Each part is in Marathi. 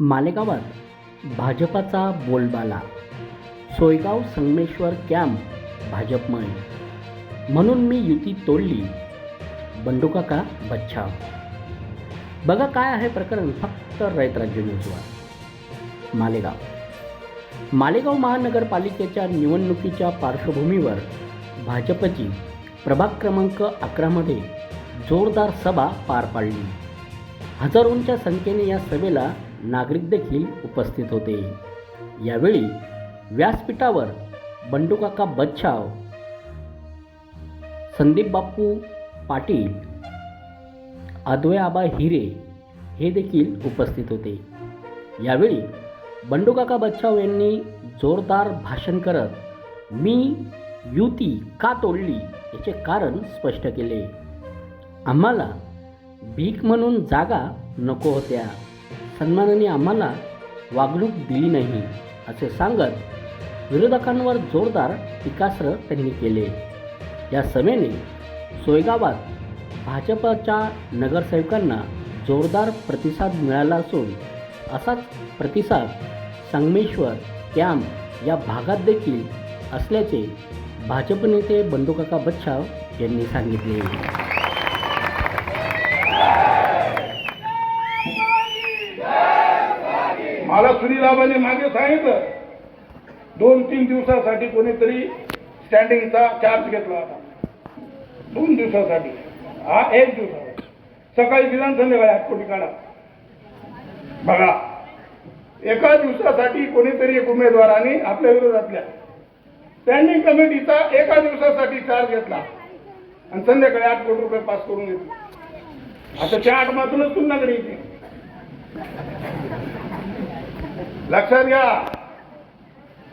मालेगावात भाजपाचा बोलबाला. सोयगाव संगमेश्वर कॅम्प भाजपमय. म्हणून मी युती तोडली. बंडूकाका बच्छाव बघा काय आहे प्रकरण फक्त रयत राज्य न्यूजवर मालेगाव. मालेगाव महानगरपालिकेच्या निवडणुकीच्या पार्श्वभूमीवर भाजपची प्रभाग क्रमांक अकरामध्ये जोरदार सभा पार पाडली. हजारोंच्या संख्येने या सभेला नागरिक देखील उपस्थित होते. यावेळी व्यासपीठावर बंडूकाका बच्छाव संदीप बाप्पू पाटील अद्वय आबा हिरे हे देखील उपस्थित होते. यावेळी बंडूकाका बच्छाव यांनी जोरदार भाषण करत मी युती का तोडली याचे कारण स्पष्ट केले. आम्हाला भीक म्हणून जागा नको होत्या. सन्मानाने आम्हाला वागणूक दिली नाही असे सांगत विरोधकांवर जोरदार टीकास्त्र त्यांनी केले. या सभेने सोयगावात भाजपच्या नगरसेवकांना जोरदार प्रतिसाद मिळाला असून असाच प्रतिसाद संगमेश्वर कॅम्प या भागात देखील असल्याचे भाजप नेते बंडूकाका बच्छाव यांनी सांगितले. मला मागे सांगितलं. दोन तीन दिवसासाठी कोणीतरी स्टँडिंगचा चार्ज घेतला होता. दोन दिवसासाठी. हा एक दिवसासाठी. सकाळी दिला संध्याकाळी आठ कोटी काढा. बघा. एका दिवसासाठी कोणीतरी एक उमेदवाराने आपल्या विरोधातल्या. स्टँडिंग कमिटीचा एका दिवसासाठी चार्ज घेतला. आणि संध्याकाळी आठ कोटी रुपये पास करून घेतले. आता त्या आठ मातूनच तुमच्याकडे येते. लक्षात घ्या.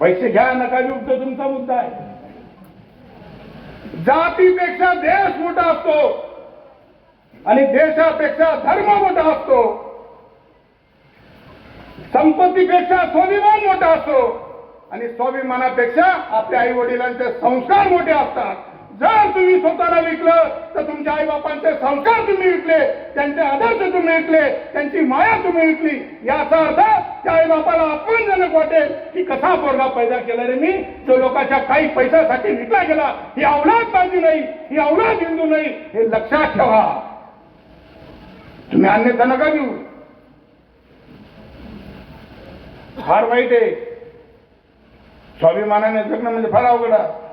पैसे घ्या नका तुमचा मुद्दा आहे. जातीपेक्षा देश मोठा असतो आणि देशापेक्षा धर्म मोठा असतो. संपत्तीपेक्षा स्वाभिमान मोठा असतो आणि स्वाभिमानापेक्षा आपल्या आई वडिलांचे संस्कार मोठे असतात. जर तुम्ही स्वतःला विकलं तर तुमच्या आई बापांचे संस्कार तुम्ही विकले त्यांचे आदर्श तुम्ही विकले त्यांची माया तुम्ही विकली. याचा अर्थ त्या आई बापाला अपमानजनक वाटेल की कसा पोरगा पैदा केला रे मी? जो लोकांच्या काही पैशासाठी विकला गेला ही अवलाद पाहिजे नाही ही अवलाद हिंदू नाही हे लक्षात ठेवा. तुम्ही अन्यथा नका घेऊ फार वाईट आहे. स्वाभिमानाने जगणं म्हणजे फार अवघड आहे.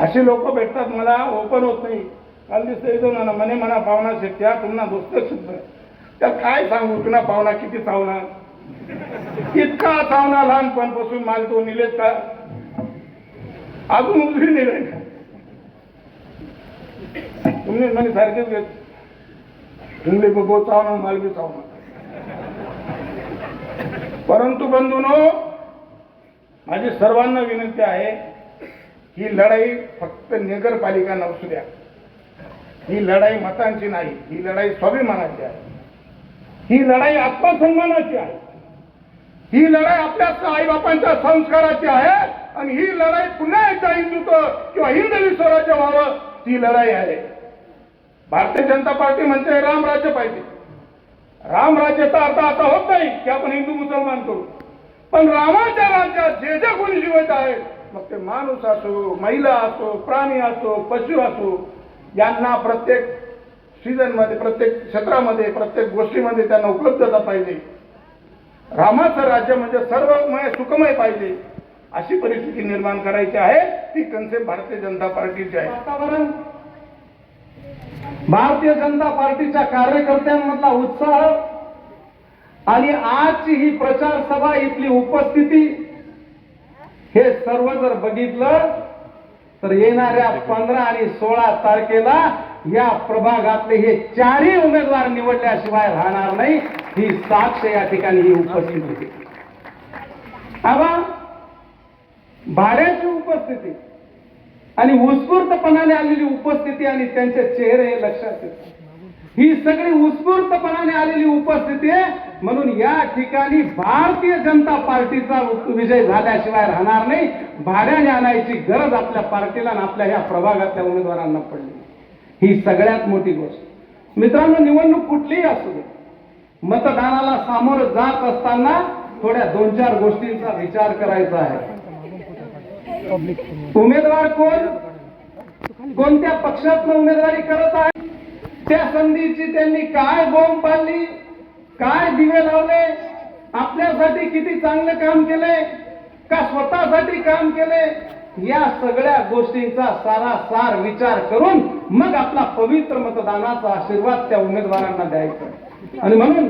असे लोक भेटतात मला ओपन होत नाही. काल दिसतं येतो ना म्हणे म्हणा पाहुणा शेत्या तुम्हाला दोस्त शुद्ध त्या काय सांगू तुला पाहुणा किती चावला? इतका चावना लहानपणापासून माल तो निलेश का? अजून उजवी निघाय तुम्ही म्हणे सारखेच घेत तुम्ही बघो चावना माल बी चावना परंतु बंधूनो माझी सर्वांना विनंती आहे ही लढाई फक्त नगरपालिका नसू द्या. ही लढाई मतांची नाही ही लढाई स्वाभिमानाची आहे. ही लढाई आत्मसन्मानाची आहे. ही लढाई आपल्या आईबापांच्या संस्काराची आहे आणि ही लढाई पुन्हा एकदा हिंदुत्व किंवा हिंदवी स्वराज्य व्हावं ती लढाई आहे. भारतीय जनता पार्टी म्हणते रामराज्य पाहिजे. रामराज्याचा अर्थ आता होत नाही की आपण हिंदू मुसलमान करू. पण रामाच्या राज्यात जे जे कोणी जिवंत आहेत मग ते माणूस असो महिला असो प्राणी असो पशु असो यांना प्रत्येक सीझनमध्ये प्रत्येक क्षेत्रामध्ये प्रत्येक गोष्टीमध्ये त्यांना उपलब्धता पाहिजे. रामाचं राज्य म्हणजे सर्वमय सुखमय पाहिजे. अशी परिस्थिती निर्माण करायची आहे. ती कन्सेप्ट भारतीय जनता पार्टीची आहे. वातावरण. भारतीय जनता पार्टीच्या कार्यकर्त्यांमधला उत्साह आणि आजची ही प्रचार सभा इथली उपस्थिती हे सर्व जर बघितलं तर येणाऱ्या पंधरा आणि सोळा तारखेला या प्रभागातले हे चारही उमेदवार निवडल्याशिवाय राहणार नाही ही साक्ष या ठिकाणी ही उपस्थित होती. आबा भाड्याची उपस्थिती आणि उत्स्फूर्तपणाने आलेली उपस्थिती आणि त्यांचे चेहरे हे लक्षात येतात. ही सगळी उत्स्फूर्तपणाने आलेली उपस्थिती आहे म्हणून या ठिकाणी भारतीय जनता पार्टीचा विजय झाल्याशिवाय राहणार नाही. भाड्याने आणायची गरज आपल्या पार्टीला आणि आपल्या ह्या प्रभागातल्या उमेदवारांना पडली ही सगळ्यात मोठी गोष्ट. मित्रांनो निवडणूक कुठलीही असू दे. मतदानाला सामोरं जात असताना थोड्या दोन चार गोष्टींचा विचार करायचा आहे. उमेदवार कोण? कोणत्या पक्षातनं उमेदवारी करत आहे? त्या संधीची त्यांनी काय बोंब पाडली? काय दिवे लावले? आपल्यासाठी किती चांगले काम केले? का स्वतःसाठी काम केले? या सगळ्या गोष्टींचा सारा सार विचार करून मग आपला पवित्र मतदानाचा आशीर्वाद त्या उमेदवारांना द्यायचा. आणि म्हणून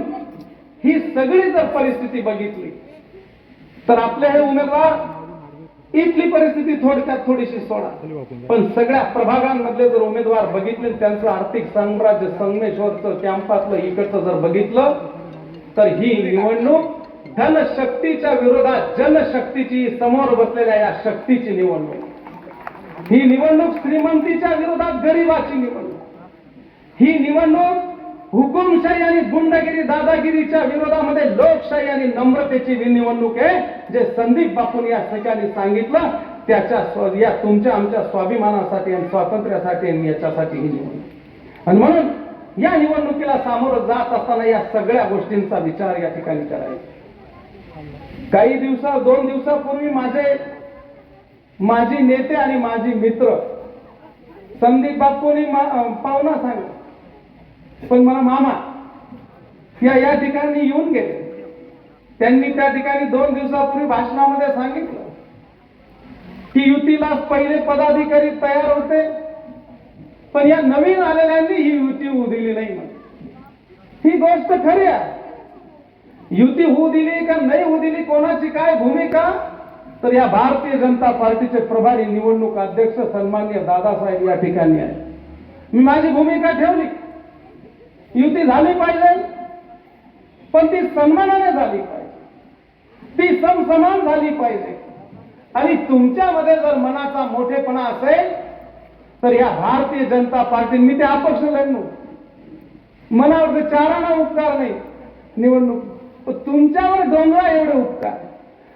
ही सगळी जर परिस्थिती बघितली तर आपले हे उमेदवार इथली परिस्थिती थोडक्यात थोडीशी सोडा. पण सगळ्या प्रभागांमधले जर उमेदवार बघितले त्यांचं आर्थिक साम्राज्य संगमेश्वरचं कॅम्पातलं इकडचं जर बघितलं तर ही निवडणूक धनशक्तीच्या विरोधात जनशक्तीची समोर बसलेल्या या शक्तीची निवडणूक. ही निवडणूक श्रीमंतीच्या विरोधात गरिबाची निवडणूक. ही निवडणूक हुकुमशाही आणि गुंडगिरी दादागिरीच्या विरोधामध्ये लोकशाही आणि नम्रतेची निवडणूक आहे. जे संदीप बापून या सगळ्यांनी सांगितलं त्याच्या या तुमच्या आमच्या स्वाभिमानासाठी आणि स्वातंत्र्यासाठी आणि याच्यासाठी ही निवडणूक. आणि म्हणून या निवडणुकीला सामोरं जात असताना या सगळ्या गोष्टींचा विचार या ठिकाणी करायचा. काही दिवसा दोन दिवसापूर्वी माझे माजी नेते आणि माझी मित्र संदीप बापूंनी मा- पाहुणा सांगितलं. पण मला मामा या या ठिकाणी येऊन गेले. त्यांनी त्या ठिकाणी दोन दिवसापूर्वी भाषणामध्ये सांगितलं की युतीला पहिले पदाधिकारी तयार होते पण या नवीन आलेल्यांनी ही युती होऊ दिली नाही ही गोष्ट खरी आहे. युती होऊ दिली का नाही होऊ दिली कोणाची काय भूमिका? तर या भारतीय जनता पार्टीचे प्रभारी निवडणूक अध्यक्ष सन्मान्य दादासाहेब या ठिकाणी आहे मी माझी भूमिका ठेवली. युती झाली पाहिजे पण ती सन्मानाने झाली पाहिजे. ती समसमान झाली पाहिजे. आणि तुमच्यामध्ये जर मनाचा मोठेपणा असेल तर या भारतीय जनता पार्टी मी ते अपक्ष लढणू. मनावर ते चाराना उपकार नाही. निवडणूक तुमच्यावर डोंगरा एवढे उपकार.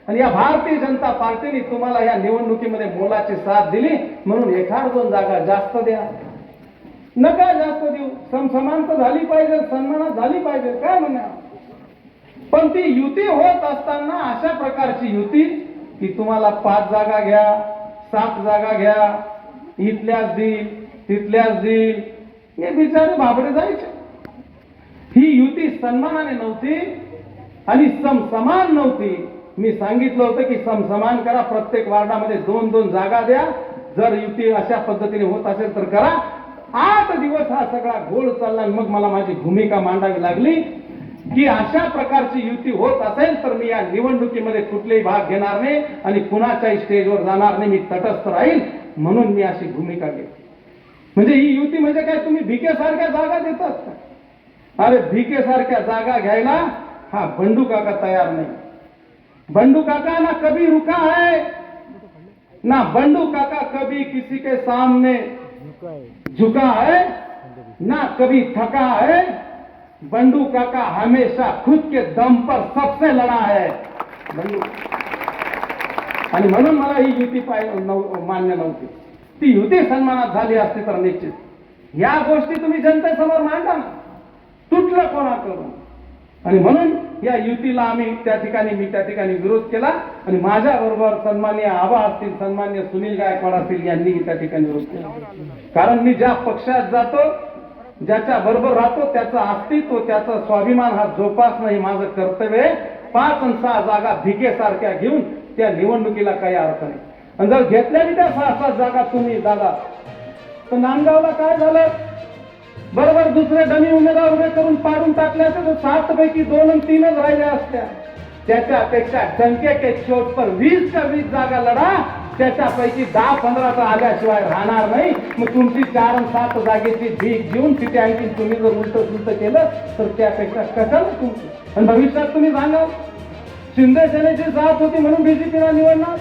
आणि या भारतीय जनता पार्टीने तुम्हाला या निवडणुकीमध्ये मोलाची साथ दिली म्हणून एखाद दोन जागा जास्त द्या. नका जास्त देऊ. समसमानता झाली पाहिजे सन्मानात झाली पाहिजे काय म्हणा पण ती युती होत असताना अशा प्रकारची युती की तुम्हाला पाच जागा घ्या सात जागा घ्या इथल्याच देईल तिथल्याच देईल. हे बिचारे भाबडे जायचे. ही युती सन्मानाने नव्हती आणि समसमान नव्हती. मी सांगितलं होतं की समसमान करा प्रत्येक वार्डामध्ये दोन दोन जागा द्या. जर युती अशा पद्धतीने होत असेल तर करा. आठ दिवस हा सगळा गोल चालला मग मला माझी भूमिका मांडावी लागली. की अशा प्रकारची युती होत असेल तर मी या निवडणुकीमध्ये कुठलेही भाग घेणार नाही आणि कुणाच्याही स्टेजवर जाणार नाही मी तटस्थ राहील म्हणून मी अशी भूमिका घेतली. म्हणजे ही युती म्हणजे काय? तुम्ही भिकेसारख्या जागा देतात का? अरे भिकेसारख्या जागा घ्यायला हा बंडू काका तयार नाही. बंडू काका ना कभी रुका है ना बंडू काका कभी किसी के सामने. झुका है ना कभी थका है। बंडू काका हमेशा खुद के दम पर सबसे लड़ा है। बंडू आणि म्हणून मला ही युती पाय मान्य नव्हती. ती युती सन्मानात झाली असते तर निश्चित. या गोष्टी तुम्ही जनतेसमोर मांडा ना. तुटलं कोणाकडून? आणि म्हणून या युतीला आम्ही त्या ठिकाणी मी त्या ठिकाणी विरोध केला आणि माझ्या बरोबर सन्मान्य आबा असतील सन्मान्य सुनील गायकवाड असतील यांनी त्या ठिकाणी विरोध केला. कारण मी ज्या पक्षात जातो ज्याच्या बरोबर राहतो त्याचं अस्तित्व त्याचा स्वाभिमान हा जोपासणं हे माझं कर्तव्य आहे. पाच आणि सहा जागा भिकेसारख्या घेऊन त्या निवडणुकीला काही अर्थ नाही. आणि जर घेतल्या नाही त्या सहा सात जागा तुम्ही दादा. तर नांदगावला काय झालं? बरोबर दुसरे डमी उमेदवार उभे करून पाडून टाकले असते तर सात पैकी दोन आणि तीनच राहिल्या असत्या त्याच्यापेक्षा डंके के चोट पर वीस का वीस जागा लढा. त्याच्यापैकी दहा पंधरा तर आल्याशिवाय राहणार नाही. मग तुमची चार आणि सात जागेची भीक घेऊन तिथे आणखी तुम्ही जर उलट सुलट केलं तर त्यापेक्षा कशाला तुमची. आणि भविष्यात तुम्ही सांगाल शिंदे सेनेची साथ होती म्हणून बीजेपीला निवडणार.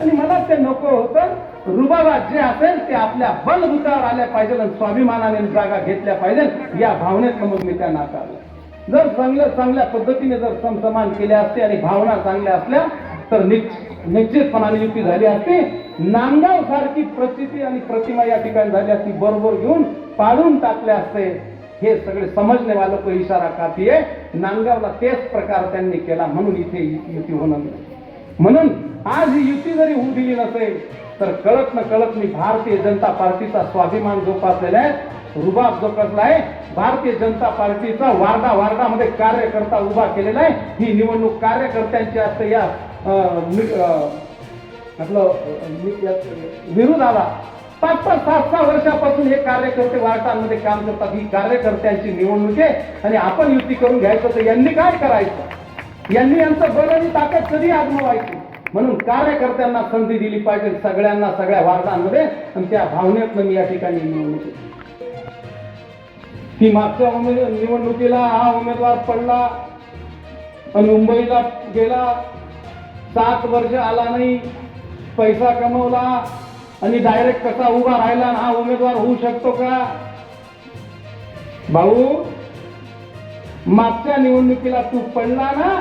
आणि मला ते नको होतं. रुबाबात जे असेल ते आपल्या बलभूतावर आल्या पाहिजे आणि स्वाभिमानाने जागा घेतल्या पाहिजे या भावनेत मग मी त्या नाकारलं जर चांगल्या चांगल्या पद्धतीने जर समसमान केले असते आणि भावना चांगल्या असल्या तर निश्चितपणाने युती झाली असते. नांदगाव सारखी प्रचिती आणि प्रतिमा या ठिकाणी झाली असती बरोबर घेऊन पाडून टाकले असते. हे सगळे समजणेवालं को इशारा काती आहे नांदगावला तेच प्रकार त्यांनी केला म्हणून इथे युती होणार नाही. म्हणून आज ही युती जरी होऊ दिली नसेल तर कळत न कळत मी भारतीय जनता पार्टीचा स्वाभिमान जोपासलेला आहे. रुबाब जोपासला आहे भारतीय जनता पार्टीचा वार्डा वार्डामध्ये कार्यकर्ता उभा केलेला आहे. ही निवडणूक कार्यकर्त्यांची असते या नि- आपलं विरोधाला पाच पाच सात सहा वर्षापासून हे कार्यकर्ते वार्डांमध्ये काम करतात. ही कार्यकर्त्यांची निवडणूक आहे. आणि आपण युती करून घ्यायचं तर यांनी काय करायचं? यांनी यांचं बल आणि ताकद कधी आजमावायची? म्हणून कार्यकर्त्यांना संधी दिली पाहिजे सगळ्यांना सगळ्या वार्डांमध्ये. आणि त्या भावनेतनं मी या ठिकाणी निवडणूक ती मागच्या उमेद निवडणुकीला हा उमेदवार पडला आणि मुंबईला गेला. सात वर्ष आला नाही पैसा कमवला आणि डायरेक्ट कसा उभा राहिला आणि हा उमेदवार होऊ शकतो का? भाऊ मागच्या निवडणुकीला तू पडला ना?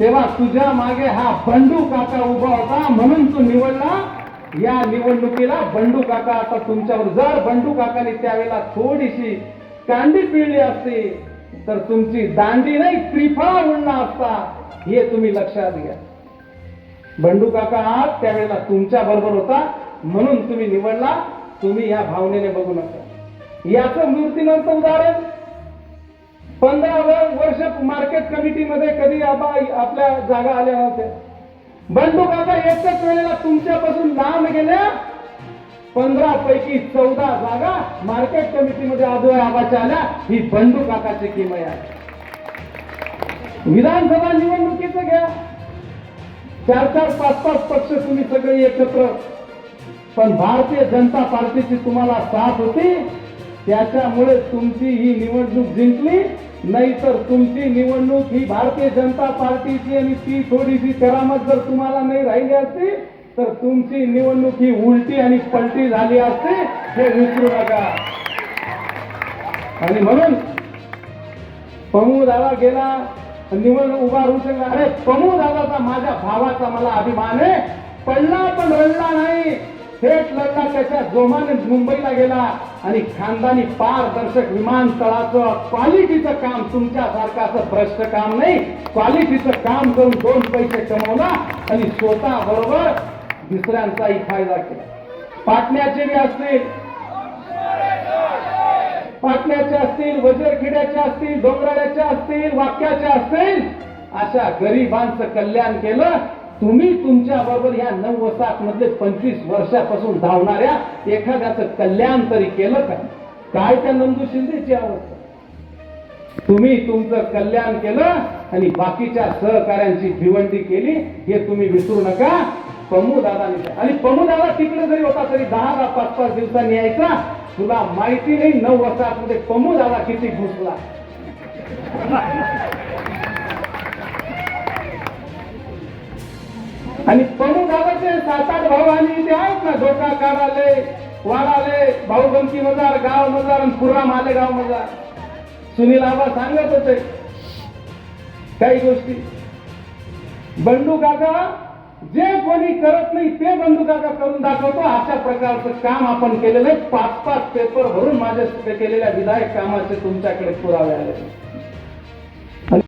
तेव्हा तुझ्या मागे हा बंडू काका उभा होता म्हणून तू निवडला. या निवडणुकीला बंडू काका आता तुमच्यावर जर बंडू काकाने त्यावेळेला थोडीशी कांडी पिळली असती तर तुमची दांडी नाही त्रिफळा उडला असता. हे तुम्ही लक्षात घ्या. बंडू काका आज त्यावेळेला तुमच्या बरोबर होता म्हणून तुम्ही निवडला. तुम्ही या भावनेने बघू नका. याचं मूर्तीनंतर उदाहरण पंधरा व- वर्ष मार्केट कमिटीमध्ये कधी आबा आपल्या जागा आल्या नव्हत्या. बंधू काका एकच वेळेला तुमच्यापासून लांब गेल्या पंधरा पैकी चौदा जागा मार्केट कमिटीमध्ये आदोय आबाच्या आल्या ही बंधू काकाची किमय. आहे विधानसभा निवडणुकीचं घ्या. चार चार पाच पाच पक्ष तुम्ही सगळे एकत्र. पण भारतीय जनता पार्टीची तुम्हाला साथ होती. त्याच्यामुळे तुमची ही निवडणूक जिंकली नाहीतर तुमची निवडणूक ही भारतीय जनता पार्टीची आणि ती थोडीशी करामत जर तुम्हाला नाही राहिली असती तर तुमची निवडणूक ही उलटी आणि पलटी झाली असते हे विसरू नका. आणि म्हणून पमू दादा गेला निवडणूक उभा राहू शकला. अरे पमू दादाचा माझ्या भावाचा मला अभिमान आहे. पडला पण रडला नाही. थेट लढला त्याच्या जोमाने मुंबईला गेला आणि खानदानी पारदर्शक विमानतळाचं क्वालिटीचं काम तुमच्यासारखं असं भ्रष्ट काम नाही. क्वालिटीचं काम करून दोन पैसे कमवला आणि स्वतः बरोबर दुसऱ्यांचाही फायदा केला. पाटण्याचे बी असतील. पाटण्याचे असतील वजरखेड्याचे असतील डोंगराळ्याचे असतील वाक्याचे असतील अशा गरिबांचं कल्याण केलं. तुम्ही तुमच्या बरोबर या नऊ सात मधले पंचवीस वर्षापासून धावणाऱ्या एखाद्याचं कल्याण तरी केलं का? काय त्या नंदू शिंदेची अवस्था? तुम्ही तुमचं कल्याण केलं आणि बाकीच्या सहकाऱ्यांची भिवंडी केली हे तुम्ही विसरू नका. पमूदादाने आणि पमूदादा तिकडे जरी होता तरी दहा दहा पाच पाच दिवसांनी यायचा. तुला माहिती नाही नऊ वर्षात मध्ये दादा किती घुसला. आणि पमू गावाचे सात आठ भाऊ आणि ते आहेत ना धोका काढाले वाढाले भाऊ गमती मजार गाव मजार आणि पुरा मालेगाव मजार. सुनील आबा सांगत होते काही गोष्टी. बंडू काका जे कोणी करत नाही ते बंडू काका करून दाखवतो. अशा प्रकारचं काम आपण केलेलं आहे. पाच पाच पेपर भरून माझ्या केलेल्या विधायक कामाचे तुमच्याकडे पुरावे आले.